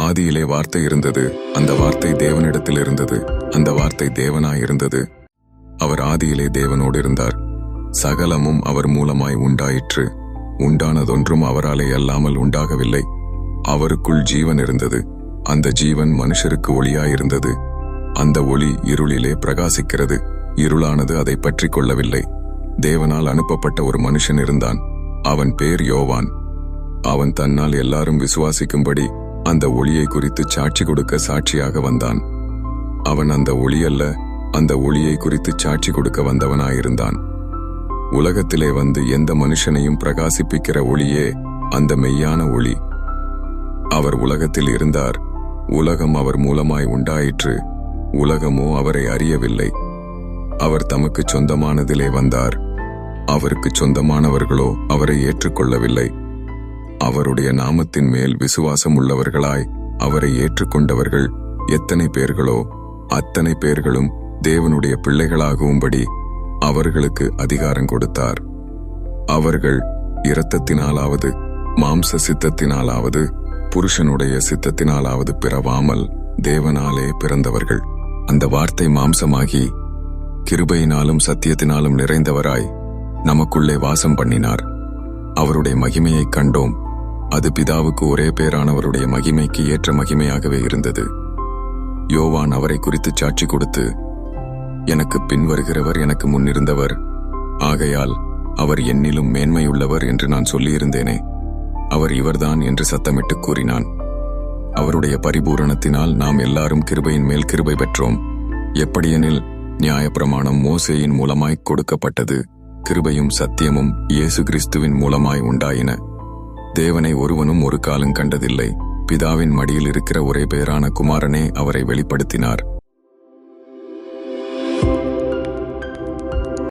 ஆதியிலே வார்த்தை இருந்தது அந்த வார்த்தை தேவனிடத்தில் இருந்தது அந்த வார்த்தை தேவனாய் இருந்தது. அவர் ஆதியிலே தேவனோடு இருந்தார். சகலமும் அவர் மூலமாய் உண்டாயிற்று. உண்டானதொன்றும் அவராலே அல்லாமல் உண்டாகவில்லை. அவருக்குள் ஜீவன் இருந்தது. அந்த ஜீவன் மனுஷருக்கு ஒளியாயிருந்தது அந்த ஒளி இருளிலே பிரகாசிக்கிறது. இருளானது அதை பற்றிக் கொள்ளவில்லை. தேவனால் அனுப்பப்பட்ட ஒரு மனுஷன் இருந்தான். அவன் பேர் யோவான். அவன் தன்னால் எல்லாரும் விசுவாசிக்கும்படி அந்த ஒளியை குறித்து சாட்சி கொடுக்க சாட்சியாக வந்தான். அவன் அந்த ஒளி அல்ல அந்த ஒளியை குறித்து சாட்சி கொடுக்க வந்தவனாயிருந்தான். உலகத்திலே வந்து எந்த மனுஷனையும் பிரகாசிப்பிக்கிற ஒளியே அந்த மெய்யான ஒளி. அவர் உலகத்தில் இருந்தார். உலகம் அவர் மூலமாய் உண்டாயிற்று. உலகமோ அவரை அறியவில்லை. அவர் தமக்கு சொந்தமானதிலே வந்தார். அவருக்கு சொந்தமானவர்களோ அவரை ஏற்றுக்கொள்ளவில்லை. அவருடைய நாமத்தின் மேல் விசுவாசம் உள்ளவர்களாய் அவரை ஏற்றுக்கொண்டவர்கள் எத்தனை பேர்களோ அத்தனை பேர்களும் தேவனுடைய பிள்ளைகளாகும்படி அவர்களுக்கு அதிகாரம் கொடுத்தார். அவர்கள் இரத்தத்தினாலாவது மாம்ச சித்தத்தினாலாவது புருஷனுடைய சித்தத்தினாலாவது பிறவாமல் தேவனாலே பிறந்தவர்கள். அந்த வார்த்தை மாம்சமாகி கிருபையினாலும் சத்தியத்தினாலும் நிறைந்தவராய் நமக்குள்ளே வாசம் பண்ணினார். அவருடைய மகிமையைக் கண்டோம். அது பிதாவுக்கு ஒரே பேரானவருடைய மகிமைக்கு ஏற்ற மகிமையாகவே இருந்தது. யோவான் அவரை குறித்து சாட்சி கொடுத்து எனக்கு பின் வருகிறவர் எனக்கு முன்னிருந்தவர். ஆகையால் அவர் என்னிலும் மேன்மையுள்ளவர் என்று நான் சொல்லியிருந்தேனே. அவர் இவர்தான் என்று சத்தமிட்டு கூறினான். அவருடைய பரிபூரணத்தினால் நாம் எல்லாரும் கிருபையின் மேல் கிருபை பெற்றோம். எப்படியெனில் நியாயப்பிரமாணம் மோசேயின் மூலமாய் கொடுக்கப்பட்டது. கிருபையும் சத்தியமும் இயேசு கிறிஸ்துவின் மூலமாய் உண்டாயின. தேவனை ஒருவனும் ஒரு காலம் கண்டதில்லை. பிதாவின் மடியில் இருக்கிற ஒரே பேரான குமாரனே அவரை வெளிப்படுத்தினார்.